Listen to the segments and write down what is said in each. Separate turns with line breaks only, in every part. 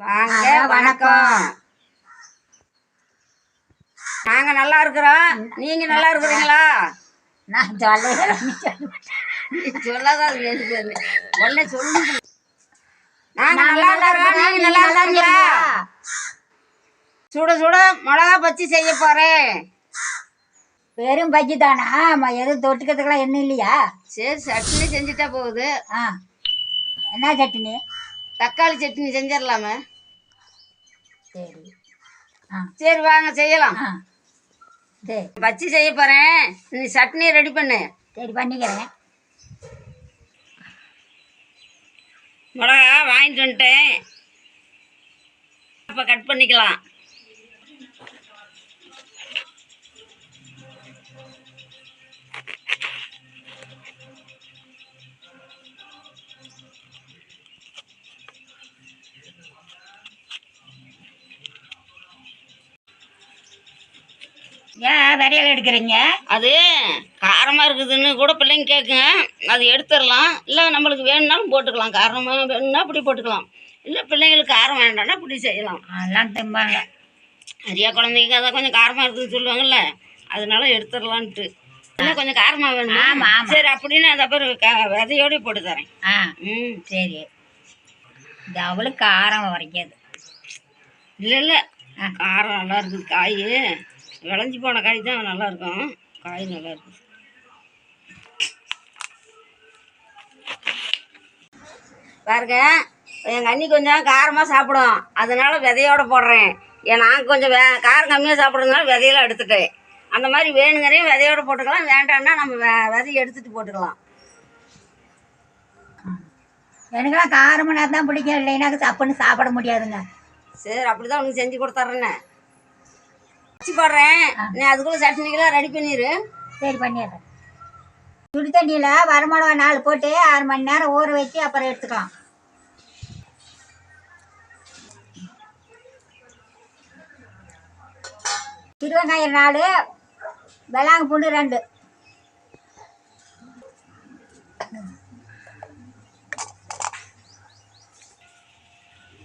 வாங்க வணக்கம். நாங்க நல்லா இருக்கிறோம். நீங்க நல்லா இருக்கிறீங்களா?
நான் சொல்ல
சொல்லாதான் உடனே சொல்லுங்க. நாங்க நல்லா இருக்கிறோம். நீங்க நல்லா இருக்கீங்களா? சுட சுட மிளகா பச்சி செய்ய போறேன்.
வெறும் பஜ்ஜி தானா? ஆமா எதுவும் தொட்டுக்கிறதுக்கெல்லாம் என்ன இல்லையா?
சரி சட்னி செஞ்சுட்டா போகுது.
ஆ. என்ன சட்னி?
தக்காளி சட்னி செஞ்சிடலாமே
சரி.
சரி வாங்க செய்யலாம்.
சரி.
பச்சி செய்ய போறேன். நீ சட்னி ரெடி பண்ணு.
சரி பண்ணிக்கிறேன்.
மிளகா வாங்கிட்டு வந்துட்டேன். அப்போ கட் பண்ணிக்கலாம்.
ஏன் வரையல் எடுக்கிறீங்க?
அது காரமாக இருக்குதுன்னு கூட பிள்ளைங்க கேட்குங்க அது எடுத்துடலாம். இல்லை நம்மளுக்கு வேணும்னாலும் போட்டுக்கலாம். காரமாக வேணும்னா இப்படி போட்டுக்கலாம். இல்லை பிள்ளைங்களுக்கு காரம் வேண்டாம்னா இப்படி செய்யலாம்.
அதெல்லாம் திம்பாங்க.
நிறையா குழந்தைங்க அதை கொஞ்சம் காரமாக இருக்குதுன்னு சொல்லுவாங்கல்ல. அதனால எடுத்துடலான்ட்டு. இல்லை கொஞ்சம் காரமாக வேணுமா. சரி அப்படின்னு அதை அப்புறம் க விதையோடய போட்டு தரேன்.
ஆ
ம்.
சரி. இது அவளுக்கு காரம் வரைக்காது.
இல்லை இல்லை. காரம் நல்லா இருக்குது காய். விளைஞ்சி போன காய் தான் நல்லா இருக்கும் காய் நல்லா இருக்குது பாருங்க எங்கள் அண்ணி கொஞ்சம் காரமாக சாப்பிடும். அதனால விதையோட போடுறேன். ஏன் நான் கொஞ்சம் வே காரம் கம்மியாக சாப்பிட்றதுனால விதையெல்லாம் எடுத்துட்டேன் அந்த மாதிரி வேணுங்கிறதையும் விதையோட போட்டுக்கலாம். வேண்டாம்னா நம்ம விதையை எடுத்துட்டு போட்டுக்கலாம்.
எனக்கெல்லாம் காரமனா தான் பிடிக்கும். இல்லைன்னா சப்புன்னு சாப்பிட முடியாதுங்க.
சரி அப்படி தான் உனக்கு செஞ்சு கொடுத்துட்றேன்னு. போடுறேன். நீ அதுக்குள்ளே சட்னிக்கெல்லாம் ரெடி பண்ணிடு
சரி பண்ணிடுறேன். சுடு தண்ணியில் வரமிளகா நாலு போட்டு ஆறு மணி நேரம் ஊற வச்சு அப்புறம் எடுத்துக்கலாம். திருவெங்காயம் நாலு வெளாங்க பூண்டு ரெண்டு.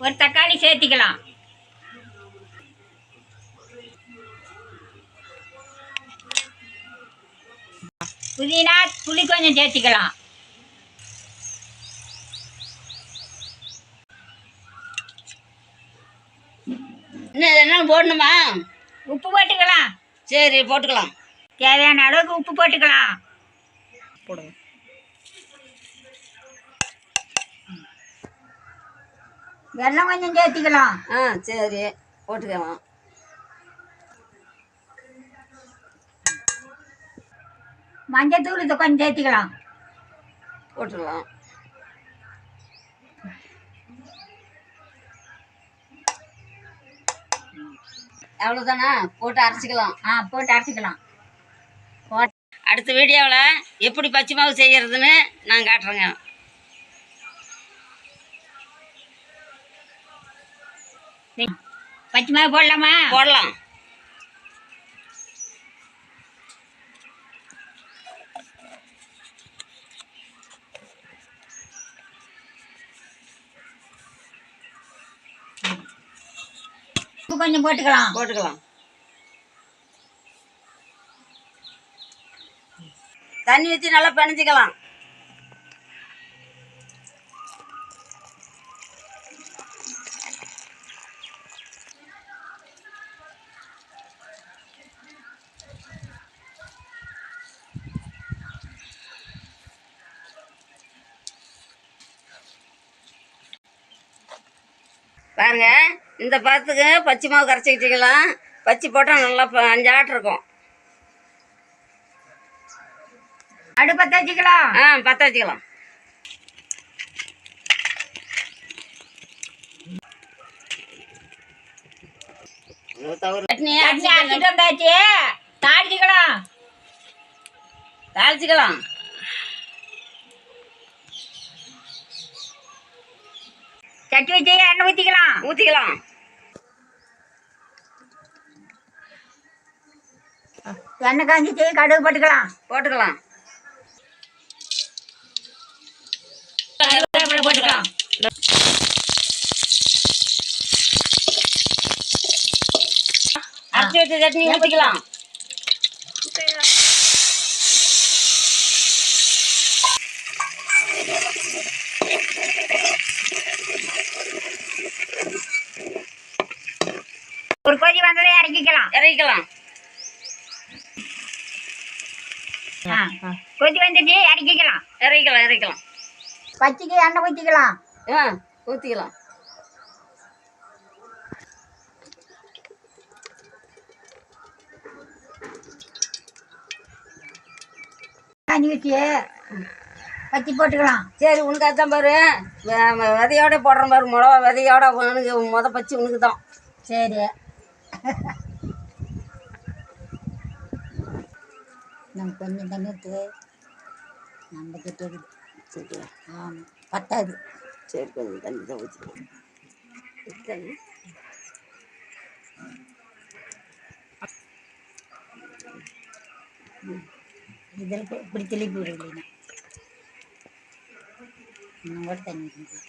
ஒரு தக்காளி சேர்த்திக்கலாம். புதினா புளி கொஞ்சம் சேர்த்திக்கலாம்.
இன்னும் என்ன போடணுமா?
உப்பு போட்டுக்கலாம்.
சரி போட்டுக்கலாம்.
தேவையான அளவுக்கு உப்பு போட்டுக்கலாம்.
போடுங்க.
வெல்லம் கொஞ்சம் சேர்த்திக்கலாம்.
ஆ சரி. போட்டுக்கலாம்.
மஞ்சத்தூள் இதை கொஞ்சம் சேர்த்திக்கலாம்.
போட்டுடலாம். அவ்வளோதானா போட்டு அரைச்சிக்கலாம்.
ஆ போட்டு அரைச்சிக்கலாம்.
அடுத்த வீடியோவில் எப்படி பச்சை மாவு செய்யறதுன்னு நான் காட்டுறேங்க.
பச்சை மாவு போடலாமா?
போடலாம்.
கொஞ்சம் போட்டுக்கலாம்.
போட்டுக்கலாம். தண்ணி ஊற்றி நல்லா பிணைஞ்சிக்கலாம் பாருங்க இந்த பழத்துக்கு பச்சை மாவு கரைச்சிக்கிட்டிக்கலாம் பச்சை போட்டால் நல்லா ப- அஞ்சாட்டு இருக்கும்.
அடுப்பத்தை வச்சுக்கலாம்.
ஆ
வந்தாச்சு. தாளிச்சுக்கலாம்.
தாளிச்சிக்கலாம்.
சட்டி வச்சு எண்ணெய் ஊற்றிக்கலாம்
ஊற்றிக்கலாம்
எண்ணெய் காஞ்சி காஞ்சிச்சு கடுகு போட்டுக்கலாம்.
போட்டுக்கலாம்.
போட்டுக்கலாம்
அரைச்சி வச்ச சட்னி ஊற்றிக்கலாம்
ஒரு கொதி வந்ததே இறக்கிக்கலாம்.
இறக்கலாம்
ஆ கொதி வந்துட்டு இறக்கிக்கலாம்.
இறக்கலாம் இறக்கலாம்
பச்சைக்கு எண்ணெய் ஊற்றிக்கலாம்
ஆ ஊற்றிக்கலாம்
தண்ணி ஊற்றி பச்சி போட்டுக்கலாம்.
சரி உனக்கு அதான் பாரு. விதையோட போடுறேன் பாரு. மிளகா விதையோட உனக்கு முத பச்சு உனக்கு தான்
சரி. நம்ம கொஞ்சம் தண்ணி ஊற்று நம்ம கிட்ட இருக்குது
சரி
ஆமாம் பத்தாது.
சரி கொஞ்சம் தண்ணி தான் தண்ணி?
இதில் இப்ப- இப்படி திருப்பி விடுங்களேண்ணா இன்னும் கூட தண்ணி ஊற்றணும்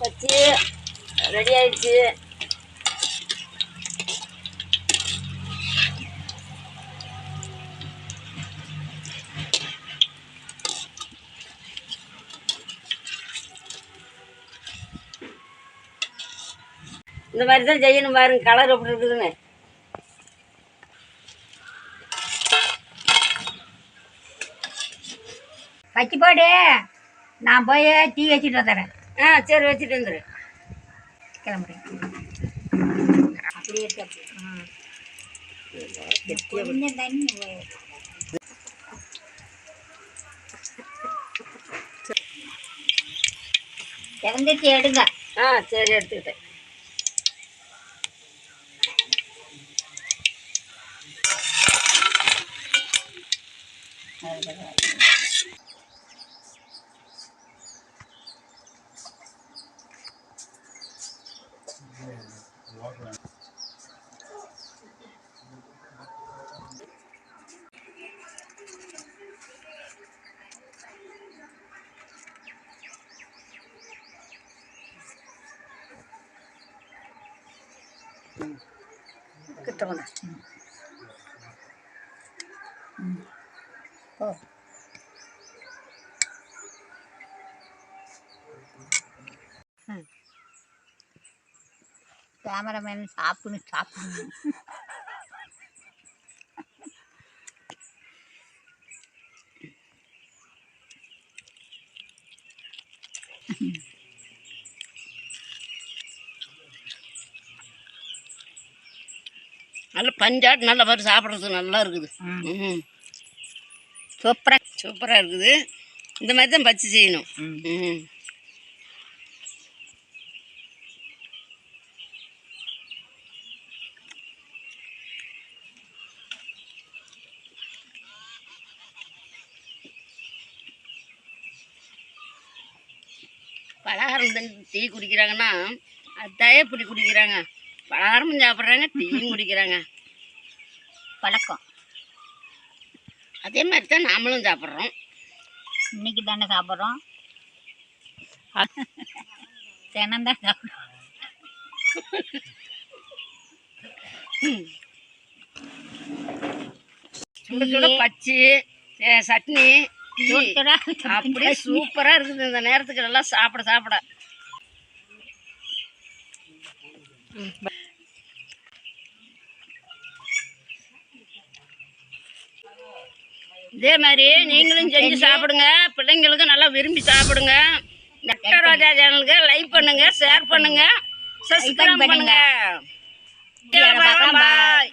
வச்சு ரெடி ஆயிடுச்சு. இந்த மாதிரி தான் செய்யணும் பாருங்க கலர் எப்படி இருக்குதுன்னு.
பச்சி போடு நான் போய் டீ வச்சுட்டு வந்துடுறேன்.
ஆ சரி வச்சுட்டு வந்துரு
கிளம்புறேன் அப்படியே இருக்கு அப்படியே. கொஞ்சம் தண்ணி வை. திறந்துட்டு எடுங்க
ஆ சரி எடுத்துக்கிட்டேன் கிட்ட கொண்டு
ஓ கேமராமேன் சாப்பிடணும் சாப்பிடணும்
நல்ல பஞ்சாட் நல்ல பாரு சாப்பிட்றதுக்கு நல்லா இருக்குது. ம்.
சூப்பராக
சூப்பராக இருக்குது. இந்த மாதிரி தான் பச்சி செய்யணும். ம். பலகாரம் தண்ணி டீ குடிக்கிறாங்கன்னா அதையே இப்படி குடிக்கிறாங்க. பலகாரமும் சாப்பிட்றாங்க டீயும் குடிக்கிறாங்க.
பழக்கம்.
அதே மாதிரி தான் நாமளும் சாப்பிட்றோம்.
இன்னைக்கு தானே சாப்பிட்றோம். தினம் தான் சாப்பிட்றோம்
சுட சுட பச்சி சட்னி டீ.
சூப்பரா
அப்படியே சூப்பராக இருக்குது இந்த நேரத்துக்கு நல்லா சாப்பிட சாப்பிட. இதே மாதிரி நீங்களும் செஞ்சு சாப்பிடுங்க. பிள்ளைங்களுக்கும் நல்லா விரும்பி சாப்பிடுங்க. நெட்ட ரோஜா சேனலுக்கு லைக் பண்ணுங்க ஷேர் பண்ணுங்க சப்ஸ்கிரைப் பண்ணுங்க.
பண்ணுங்க.
பாய்